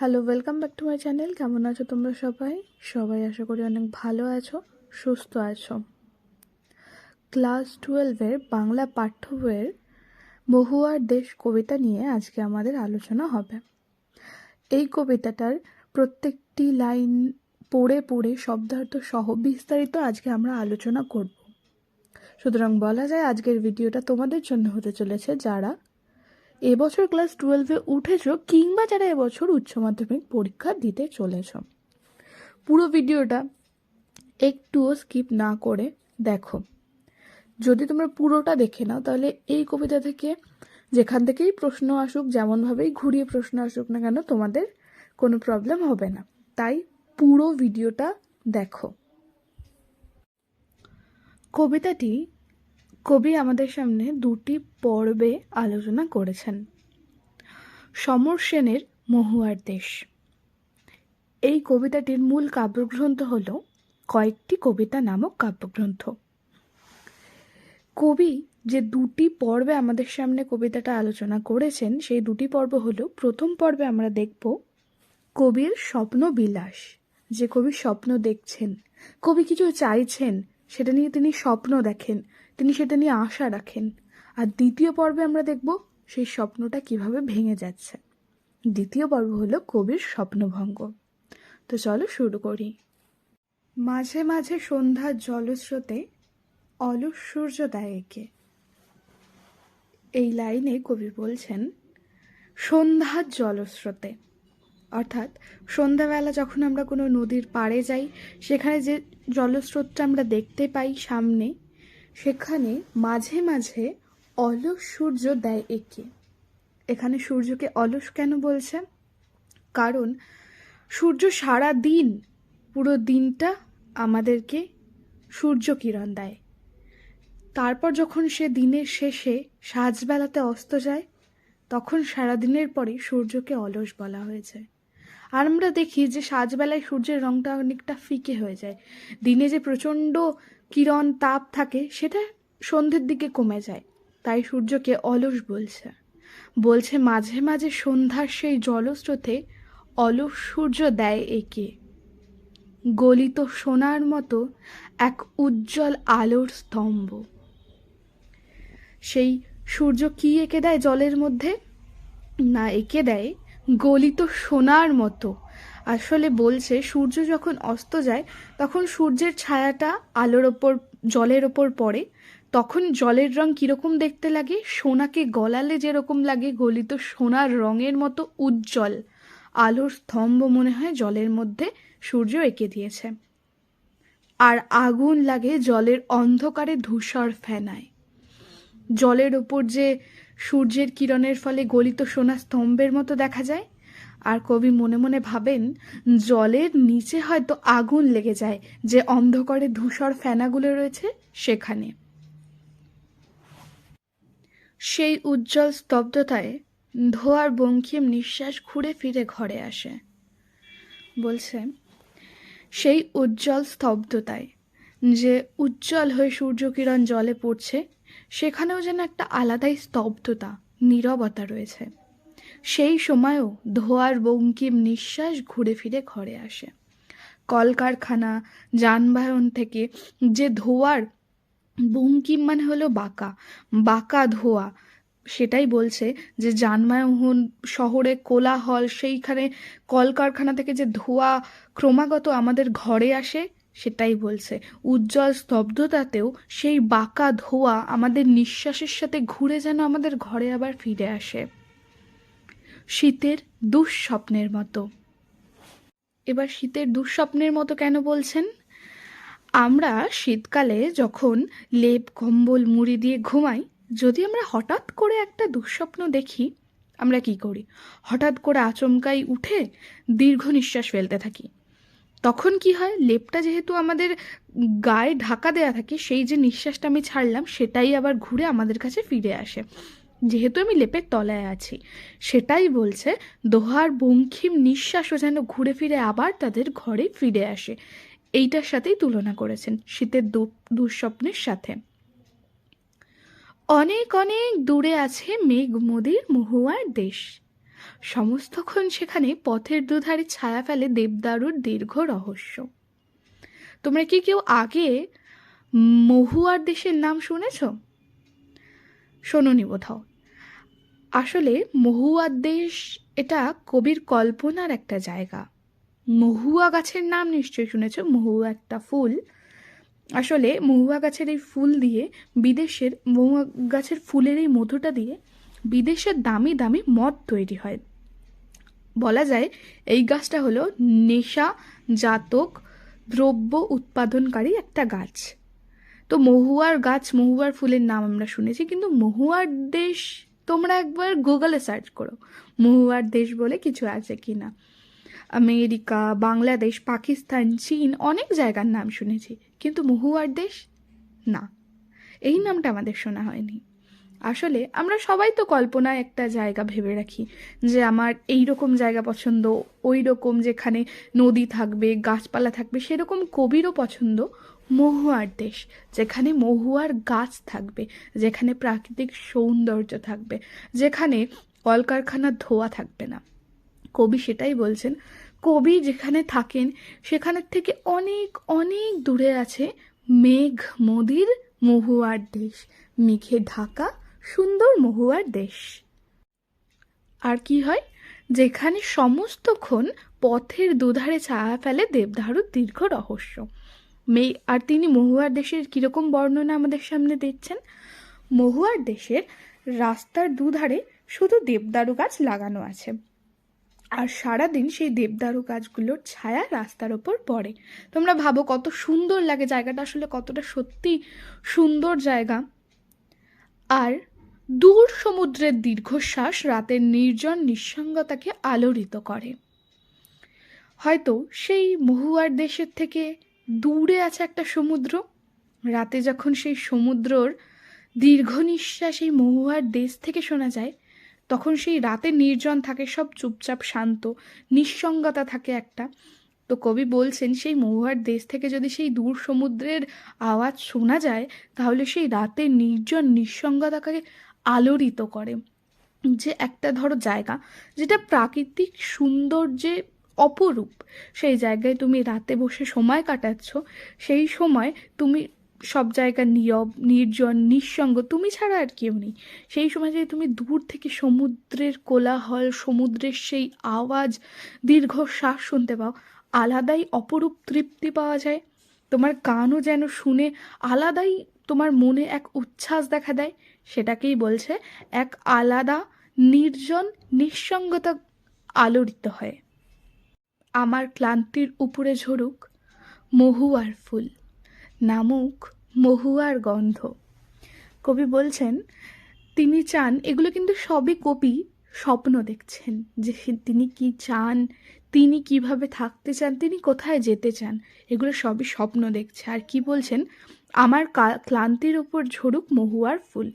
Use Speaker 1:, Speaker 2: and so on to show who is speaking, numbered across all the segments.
Speaker 1: Hello welcome back to my channel কেমন আছো তোমরা সবাই? সবাই আশা করি অনেক ভালো আছো, সুস্থ আছো। ক্লাস টুয়েলভের বাংলা পাঠ্য বইয়ের মহুয়ার দেশ কবিতা নিয়ে আজকে আমাদের আলোচনা হবে। এই কবিতাটার প্রত্যেকটি লাইন পড়ে পড়ে শব্দার্থ সহ বিস্তারিত আজকে আমরা আলোচনা করব। সুতরাং বলা যায় আজকের ভিডিওটা তোমাদের জন্য হতে চলেছে, যারা এবছর ক্লাস টুয়েলভে উঠেছো কিংবা যারা এবছর উচ্চ মাধ্যমিক পরীক্ষা দিতে চলেছ। পুরো ভিডিওটা একটুও স্কিপ না করে দেখো। যদি তোমরা পুরোটা দেখে নাও, তাহলে এই কবিতা থেকে যেখান থেকেই প্রশ্ন আসুক, যেমনভাবেই ঘুরিয়ে প্রশ্ন আসুক না কেন, তোমাদের কোনো প্রবলেম হবে না। তাই পুরো ভিডিওটা দেখো। কবিতাটি কবি আমাদের সামনে দুটি পর্বে আলোচনা করেছেন। সমর সেনের মহুয়ার দেশ। এই কবিতাটির মূল কাব্যগ্রন্থ হল কয়েকটি কবিতা নামক কাব্যগ্রন্থ। কবি যে দুটি পর্বে আমাদের সামনে কবিতাটা আলোচনা করেছেন, সেই দুটি পর্ব হলো, প্রথম পর্বে আমরা দেখব কবির স্বপ্ন বিলাস। যে কবি স্বপ্ন দেখছেন, কবি কিছু চাইছেন, সেটা নিয়ে তিনি স্বপ্ন দেখেন। তিনি সেটা নিয়ে আশা রাখেন। আর দ্বিতীয় পর্বে আমরা দেখব সেই স্বপ্নটা কীভাবে ভেঙে যাচ্ছে। দ্বিতীয় পর্ব হলো কবির স্বপ্নভঙ্গ। তো চলো শুরু করি। মাঝে মাঝে সন্ধ্যার জলস্রোতে অলস সূর্য দেয় একে। এই লাইনে কবি বলছেন সন্ধ্যার জলস্রোতে। অর্থাৎ সন্ধ্যাবেলা যখন আমরা কোনো নদীর পাড়ে যাই, সেখানে যে জলস্রোতটা আমরা দেখতে পাই সামনে সেখানে মাঝে মাঝে অলস সূর্য দেয় একে। এখানে সূর্যকে অলস কেন বলছে? কারণ সূর্য সারা দিন, পুরো দিনটা আমাদেরকে সূর্য কিরণ দেয়। তারপর যখন সে দিনের শেষে সাজবেলাতে অস্ত যায়, তখন সারাদিনের পরে সূর্যকে অলস বলা হয়েছে। আর আমরা দেখি যে সাজবেলায় সূর্যের রংটা অনেকটা ফিকে হয়ে যায়। দিনে যে প্রচণ্ড কিরণ তাপ থাকে সেটা সন্ধ্যের দিকে কমে যায়। তাই সূর্যকে অলস বলছে। বলছে মাঝে মাঝে সন্ধ্যার সেই জলস্রোতে অলস সূর্য দেয় একে। গলিত সোনার মতো এক উজ্জ্বল আলোর স্তম্ভ। সেই সূর্য কি এঁকে দেয় জলের মধ্যে? না, এঁকে দেয় গলিত সোনার মতো আসলে বলছে, সূর্য যখন অস্ত যায়, তখন সূর্যের ছায়াটা আলোর ওপর, জলের ওপর পড়ে। তখন জলের রং কীরকম দেখতে লাগে? সোনাকে গলালে যেরকম লাগে, গলিত সোনার রঙের মতো উজ্জ্বল। আলোর স্তম্ভ মনে হয় জলের মধ্যে সূর্য এঁকে দিয়েছে। আর আগুন লাগে জলের অন্ধকারে ধূসর ফেনায়। জলের ওপর যে সূর্যের কিরণের ফলে গলিত সোনা স্তম্ভের মতো দেখা যায় আর কবি মনে মনে ভাবেন, জলের নিচে হয়তো আগুন লেগে যায় যে অন্ধকারে ধূসর ফেনাগুলো রয়েছে সেখানে। সেই উজ্জ্বল স্তব্ধতায় ধোয়ার বঙ্কিম নিঃশ্বাস ঘুরে ফিরে ঘরে আসে। বলছে, সেই উজ্জ্বল স্তব্ধতায় যে উজ্জ্বল হয়ে সূর্যকিরণ জলে পড়ছে, সেখানেও যেন একটা আলাদাই স্তব্ধতা, নীরবতা রয়েছে। সেই সময়ও ধোয়ার বঙ্কিম নিঃশ্বাস ঘুরে ফিরে ঘরে আসে। কলকারখানা, যানবাহন থেকে যে ধোয়ার বঙ্কিম মানে হলো বাঁকা বাঁকা ধোয়া। সেটাই বলছে যে যানবাহন, শহরে কোলাহল, সেইখানে কলকারখানা থেকে যে ধোঁয়া ক্রমাগত আমাদের ঘরে আসে, সেটাই বলছে। উজ্জ্বল স্তব্ধতাতেও সেই বাঁকা ধোঁয়া আমাদের নিঃশ্বাসের সাথে ঘুরে যেন আমাদের ঘরে আবার ফিরে আসে। শীতের দুঃস্বপ্নের মতো। এবার শীতের দুঃস্বপ্নের মতো কেন বলছেন? আমরা শীতকালে যখন লেপ, কম্বল, মুড়ি দিয়ে ঘুমাই, যদি আমরা হঠাৎ করে একটা দুঃস্বপ্ন দেখি, আমরা কি করি? হঠাৎ করে আচমকাই উঠে দীর্ঘ নিঃশ্বাস ফেলতে থাকি। তখন কি হয়? লেপটা যেহেতু আমাদের গায়ে ঢাকা দেয়া থাকে, সেই যে নিঃশ্বাসটা আমি ছাড়লাম, সেটাই আবার ঘুরে আমাদের কাছে ফিরে আসে। যেহেতু আমি লেপের তলায় আছি। সেটাই বলছে, দোহার বঙ্কিম নিঃশ্বাসও যেন ঘুরে ফিরে আবার তাদের ঘরে ফিরে আসে। এইটার সাথেই তুলনা করেছেন, শীতের দুঃস্বপ্নের সাথে। অনেক অনেক দূরে আছে মেঘ মোদির মহুয়ার দেশ। সমস্তক্ষণ সেখানে পথের দুধারে ছায়া ফেলে দেবদারুর দীর্ঘ রহস্য। তোমরা কি কেউ আগে মহুয়ার দেশের নাম শুনেছ? শোনোনি বোধহয়। আসলে মহুয়ার দেশ এটা কবির কল্পনার একটা জায়গা। মহুয়া গাছের নাম নিশ্চয়ই শুনেছ? মহুয়া একটা ফুল। আসলে মহুয়া গাছের এই ফুল দিয়ে বিদেশের, মহুয়া গাছের ফুলের এই মধুটা দিয়ে বিদেশের দামি দামি মদ তৈরি হয়। বলা যায় এই গাছটা হলো নেশা জাতক দ্রব্য উৎপাদনকারী একটা গাছ। তো মহুয়ার গাছ, মহুয়ার ফুলের নাম আমরা শুনেছি, কিন্তু মহুয়ার দেশ তোমরা একবার গুগলে সার্চ করো। মহুয়ার দেশ বলে কিছু আছে কি না আমেরিকা, বাংলাদেশ, পাকিস্তান, চীন অনেক জায়গার নাম শুনেছি, কিন্তু মহুয়ার দেশ না। এই নামটা আমাদের শোনা হয়নি। আসলে আমরা সবাই তো কল্পনায় একটা জায়গা ভেবে রাখি যে আমার এই রকম জায়গা পছন্দ ওই রকম যেখানে নদী থাকবে, গাছপালা থাকবে, সেরকম কবিরও পছন্দ মহুয়ার দেশ, যেখানে মহুয়ার গাছ থাকবে, যেখানে প্রাকৃতিক সৌন্দর্য থাকবে, যেখানে কলকারখানার ধোয়া থাকবে না। কবি সেটাই বলছেন, কবি যেখানে থাকেন, সেখানের থেকে অনেক অনেক দূরে আছে মেঘ মদির মহুয়ার দেশ, মেঘে ঢাকা সুন্দর মহুয়ার দেশ। আর কি হয়? যেখানে সমস্তক্ষণ পথের দুধারে ছায়া ফেলে দেবদারুর দীর্ঘ রহস্য। মে, আর তিনি মহুয়ার দেশের কীরকম বর্ণনা আমাদের সামনে দিচ্ছেন? মহুয়ার দেশের রাস্তার দুধারে শুধু দেবদারু গাছ লাগানো আছে। আর সারাদিন সেই দেবদারু গাছগুলোর ছায়া রাস্তার ওপর পড়ে। তোমরা ভাবো কত সুন্দর লাগে জায়গাটা, আসলে কতটা সত্যি সুন্দর জায়গা। আর দূর সমুদ্রের দীর্ঘশ্বাস রাতের নির্জন নিঃসঙ্গতাকে আলোড়িত করে। হয়তো সেই মহুয়ার দেশের থেকে দূরে আছে একটা সমুদ্র। রাতে যখন সেই সমুদ্রর দীর্ঘ নিঃশ্বাস এই মহুয়ার দেশ থেকে শোনা যায়, তখন সেই রাতে নির্জন থাকে, সব চুপচাপ শান্ত, নিঃসঙ্গতা থাকে একটা। তো কবি বলছেন, সেই মহুয়ার দেশ থেকে যদি সেই দূর সমুদ্রের আওয়াজ শোনা যায়, তাহলে সেই রাতে নির্জন নিঃসঙ্গতাকে আলোড়িত করে। যে একটা ধরো জায়গা, যেটা প্রাকৃতিক সৌন্দর্যে অপরূপ। সেই জায়গায় তুমি রাতে বসে সময় কাটাচ্ছ, সেই সময় তুমি সব জায়গা নীরব নির্জন, নিঃসঙ্গ, তুমি ছাড়া আর কেউ নেই। সেই সময় যদি তুমি দূর থেকে সমুদ্রের কোলাহল, সমুদ্রের সেই আওয়াজ, দীর্ঘ শ্বাস শুনতে পাও, আলাদাই অপরূপ তৃপ্তি পাওয়া যায়। তোমার গানও যেন শুনে আলাদাই তোমার মনে এক উচ্ছ্বাস দেখা দেয়। সেটাকেই বলছে এক আলাদা, নির্জন, নিঃসঙ্গতা আলোড়িত হয়। আমার ক্লান্তির উপরে ঝরুক মহুয়ার ফুল, নামুক মহুয়ার গন্ধ। কবি বলছেন, তিনি চান এগুলো কিন্তু সবই কবি স্বপ্ন দেখছেন যে তিনি কি চান, তিনি কীভাবে থাকতে চান, তিনি কোথায় যেতে চান, এগুলো সবই স্বপ্ন দেখছে। আর কি বলছেন, আমার ক্লান্তির ওপর ঝরুক মহুয়ার ফুল।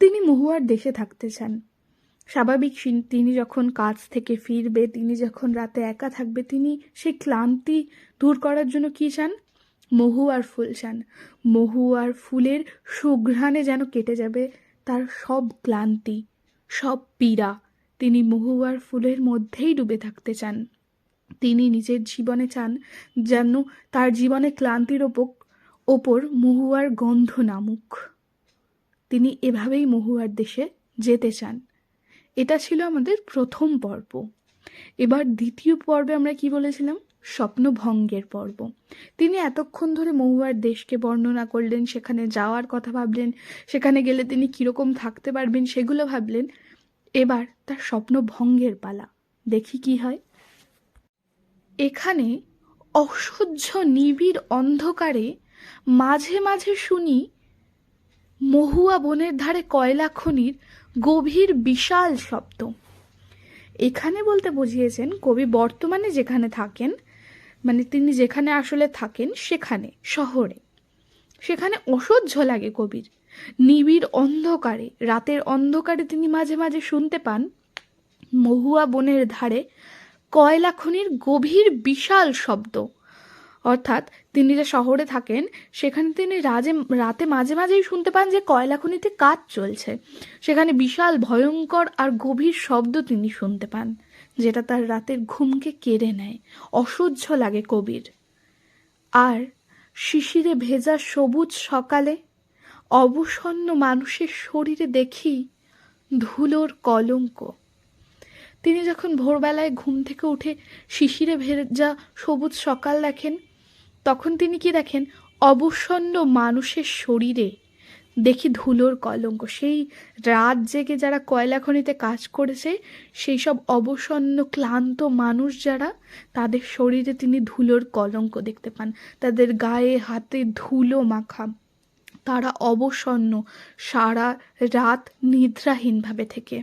Speaker 1: তিনি মহুয়ার দেশে থাকতে চান। স্বাভাবিক তিনি যখন কাজ থেকে ফিরবে, তিনি যখন রাতে একা থাকবে, তিনি সেই ক্লান্তি দূর করার জন্য কী চান? মহু আর ফুল চান। মহু আর ফুলের সুঘ্রাণে যেন কেটে যাবে তার সব ক্লান্তি, সব পীড়া। তিনি মহু আর ফুলের মধ্যেই ডুবে থাকতে চান। তিনি নিজের জীবনে চান যেন তার জীবনে ক্লান্তির ওপর ওপর মহুয়ার গন্ধ নামুক। তিনি এভাবেই মহুয়ার দেশে যেতে চান। এটা ছিল আমাদের প্রথম পর্ব। এবার দ্বিতীয় পর্বে আমরা কি বলেছিলাম? স্বপ্নভঙ্গের পর্ব। তিনি এতক্ষণ ধরে মহুয়ার দেশকে বর্ণনা করলেন, সেখানে যাওয়ার কথা ভাবলেন, সেখানে গেলে তিনি কীরকম থাকতে পারবেন সেগুলো ভাবলেন। এবার তার স্বপ্নভঙ্গের পালা। দেখি কি হয়। এখানে অসহ্য নিবিড় অন্ধকারে মাঝে মাঝে শুনি মহুয়া বনের ধারে কয়লা খনির গভীর বিশাল শব্দ। এখানে বলতে বুঝিয়েছেন কবি বর্তমানে যেখানে থাকেন মানে তিনি যেখানে আসলে থাকেন সেখানে, শহরে। সেখানে অসহ্য লাগে কবির। নিবিড় অন্ধকারে, রাতের অন্ধকারে তিনি মাঝে মাঝে শুনতে পান, মহুয়া বনের ধারে কয়লা খনির গভীর বিশাল শব্দ। অর্থাৎ তিনি যে শহরে থাকেন, সেখানে তিনি রাজে, রাতে মাঝে মাঝেই শুনতে পান যে কয়লা খনিতে কাজ চলছে। সেখানে বিশাল, ভয়ঙ্কর আর গভীর শব্দ তিনি শুনতে পান, যেটা তার রাতের ঘুমকে কেড়ে নেয়। অসহ্য লাগে কবির। আর শিশিরে ভেজা সবুজ সকালে অবসন্ন মানুষের শরীরে দেখি ধুলোর কলঙ্ক। তিনি যখন ভোরবেলায় ঘুম থেকে উঠে শিশিরে ভেজা সবুজ সকাল দেখেন তখন তিনি কি দেখেন? অবসন্ন মানুষের শরীরে দেখি ধুলোর কলঙ্ক। সেই রাত জেগে যারা কয়লা খনিতে কাজ করেছে, সেই সব অবসন্ন, ক্লান্ত মানুষ যারা, তাদের শরীরে তিনি ধুলোর কলঙ্ক দেখতে পান। তাদের গায়ে, হাতে ধুলো মাখা। তারা অবসন্ন, সারা রাত নিদ্রাহীনভাবে থেকে।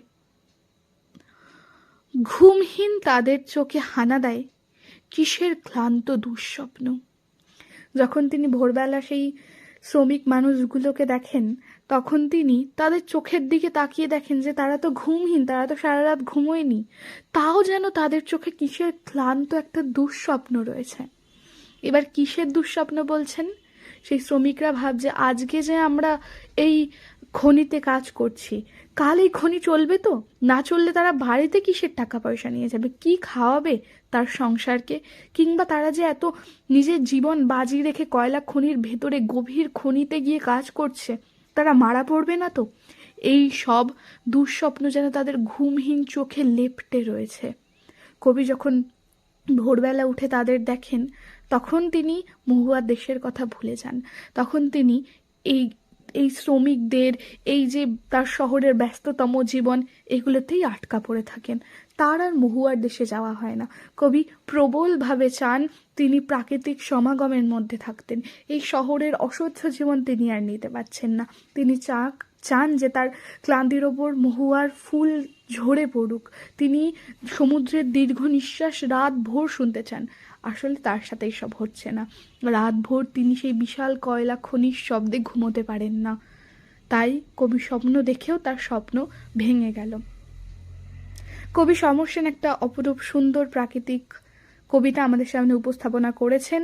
Speaker 1: ঘুমহীন তাদের চোখে হানা দেয়। কিসের ক্লান্ত দুঃস্বপ্ন? যখন তিনি ভোরবেলা সেই শ্রমিক মানুষগুলোকে দেখেন, তখন তিনি তাদের চোখের দিকে তাকিয়ে দেখেন যে তারা তো ঘুমহীন, তারা তো সারা রাত ঘুমোয়নি। তাও যেন তাদের চোখে কিসের ক্লান্ত একটা দুঃস্বপ্ন রয়েছে। এবার কিসের দুঃস্বপ্ন বলছেন? সেই শ্রমিকরা ভাবছে, আজকে যে আমরা এই খনিতে কাজ করছি। কাল এই খনি চলবে তো? না চললে তারা বাড়িতে কিসের টাকা পয়সা নিয়ে যাবে? কি খাওয়াবে তার সংসারকে? কিংবা তারা যে এত নিজের জীবন বাজি রেখে কয়লা খনির ভেতরে গভীর খনিতে গিয়ে কাজ করছে, তারা মারা পড়বে না তো? এই সব দুঃস্বপ্ন যেন তাদের ঘুমহীন চোখে লেপটে রয়েছে। কবি যখন ভোরবেলা উঠে তাদের দেখেন, তখন তিনি মহুয়ার দেশের কথা ভুলে যান। তখন তিনি এই এই শ্রমিকদের, এই যে তার শহরের ব্যস্ততম জীবন, এগুলোতেই আটকা পড়ে থাকেন। তার আর মহুয়ার দেশে যাওয়া হয় না। কবি প্রবলভাবে চান তিনি প্রাকৃতিক সমাগমের মধ্যে থাকতেন। এই শহরের অসহ্য জীবন তিনি আর নিতে পারছেন না। তিনি চাক চান যে তার ক্লান্তির ওপর মহুয়ার ফুল ঝরে পড়ুক। তিনি সমুদ্রের দীর্ঘ নিঃশ্বাস রাত ভোর শুনতে চান। আসলে তার সাথে সব হচ্ছে না। রাত ভোর তিনি সেই বিশাল কয়লা খনির শব্দে ঘুমোতে পারেন না। তাই কবি স্বপ্ন দেখেও তার স্বপ্ন ভেঙে গেল। কবি সমরসেন একটা অপরূপ সুন্দর প্রাকৃতিক কবিতা আমাদের সামনে উপস্থাপনা করেছেন।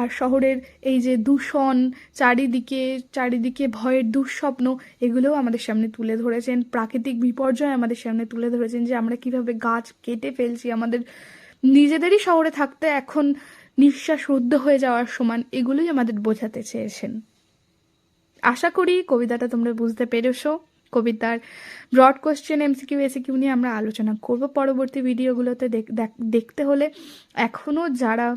Speaker 1: আর শহরের এই যে দূষণ, চারিদিকে চারিদিকে ভয়ের দুঃস্বপ্ন, এগুলোও আমাদের সামনে তুলে ধরেছেন। প্রাকৃতিক বিপর্যয় আমাদের সামনে তুলে ধরেছেন যে আমরা কীভাবে গাছ কেটে ফেলছি, আমাদের নিজেদেরই শহরে থাকতে এখন নিঃশ্বাস রুদ্ধ হয়ে যাওয়ার সমান এগুলোই আমাদের বোঝাতে চেয়েছেন। আশা করি কবিতাটা তোমরা বুঝতে পেরেছ। কবিতার ব্রড কোশ্চেন এমসিকিউ এসিকিউ নিয়ে আমরা আলোচনা করব। পরবর্তী ভিডিওগুলোতে দেখ- দেখ- দেখতে হলে এখনও যারা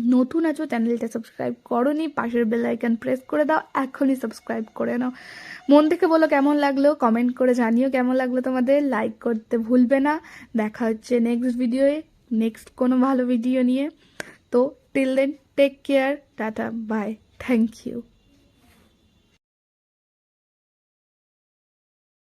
Speaker 1: নতুন আছো, চ্যানেলটা সাবস্ক্রাইব করনি, পাশের বেল আইকন প্রেস করে দাও, এখনই সাবস্ক্রাইব করে নাও। মন থেকে বলো কেমন লাগল কমেন্ট করে জানিও কেমন লাগল তোমাদের। লাইক করতে ভুলবে না। দেখা হচ্ছে নেক্সট ভিডিওয়ে নেক্সট কোনো ভালো ভিডিও নিয়ে। তো till then take care tata bye thank you